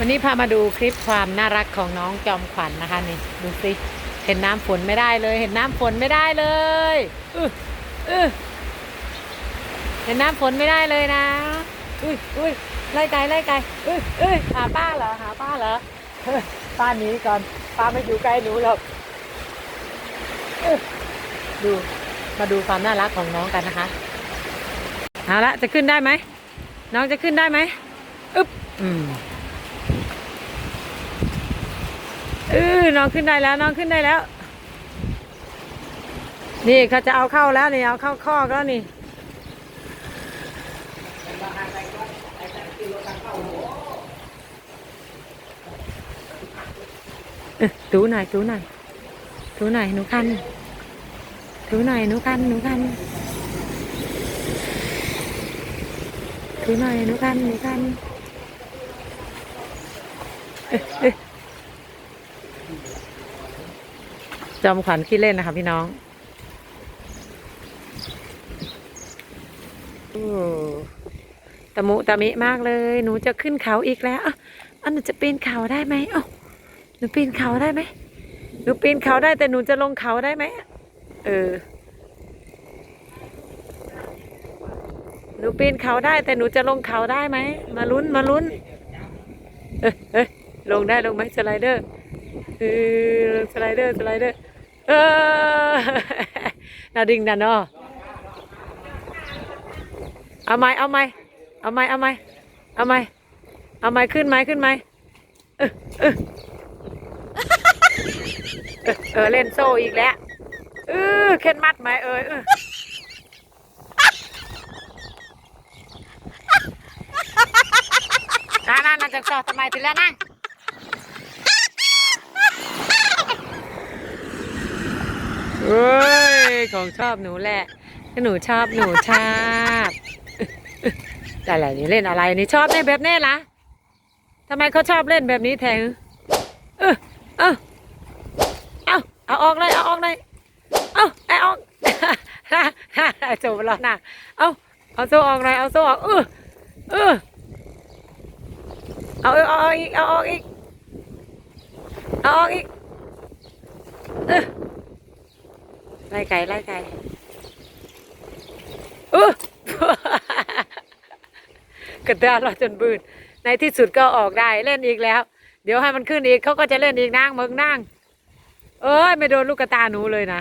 วันนี้พามาดูคลิปความน่ารักของน้องจอมขวัญนนะคะนี่ดูสิเห็นน้ำฝนไม่ได้เลย เห็นน้ำฝนไม่ได้เลยอื้ออื้อเห็นน้ำฝนไม่ได้เลยนะอุ้ยอุ้ยไล่ไก่ไล่ไก่อุ้ยอุ้ยหาป้าเหรอหาป้าเหรอป้าหนีก่อนป้าไม่อยู่ใกล้หนูหรอกดูมาดูความน่ารักของน้องกันนะคะเอาละจะขึ้นได้ไหมน้องจะขึ้นได้ไหมอึ๊บอืม เออน้องขึ้นได้แล้วน้องขึ้นได้แล้ว นี่เขาจะเอาเข้าแล้วนี่เอาเข้าคอกแล้วนี่ถูหน่อยถูหน่อยถูหน่อยหนูคันถูหน่อยหนูคันหนูคันถูหน่อยหนูคันหนูคันเอ๊ะเอ๊ะ จอมขวัญขี้เล่นนะคะพี่น้องโอ้ตะมุตะมิมากเลย หนูจะขึ้นเขาอีกแล้วอะอันหนูจะปีนเขาได้ไหมเอ้าหนูปีนเขาได้ไหมหนูปีนเขาได้แต่หนูจะลงเขาได้ไหมเออหนูปีนเขาได้แต่หนูจะลงเขาได้ไหมมาลุ้นมาลุ้น เอ้ยเอ้ยลงได้ลงไหมสไลเดอร์เออสไลเดอร์สไลเดอร์ เออนาดิ่งนะเนาะเอาไหมเอาไหมเอาไหมเอาไหมเอาไหมเอาไหมขึ้นไหมขึ้นไหมเออเออเออเออเล่นโซ่อีกแล้วเออเข็นมัดไหมเออเออนั่นนั่นนั่นจะสอทำไมติแล้วนั่ง เยของชอบหนูแหละหนูชอบหนูชอบแต่อะไรนี่เล่นอะไรนี่ชอบเล่นแบบนี้ล่ะทำไมเขาชอบเล่นแบบนี้แทงเออเออเอาเอาออกเลยเอาออกเลยเอาไอออกโจบแล้วนะเอาเอาโซ่ออกเลยเอาโซ่ออกเออเออเอาเอาเอาอีกเอาออกอีกเอาออกอีกเออ ไล่ไก่ไล่ไก่อู้กระดานเราจนบืนในที่สุดก็ออกได้เล่นอีกแล้ว เดี๋ยวให้มันขึ้นอีกเขาก็จะเล่นอีกนางเมืองนางเอ้ยไม่โดนลูกกระตาหนูเลยนะ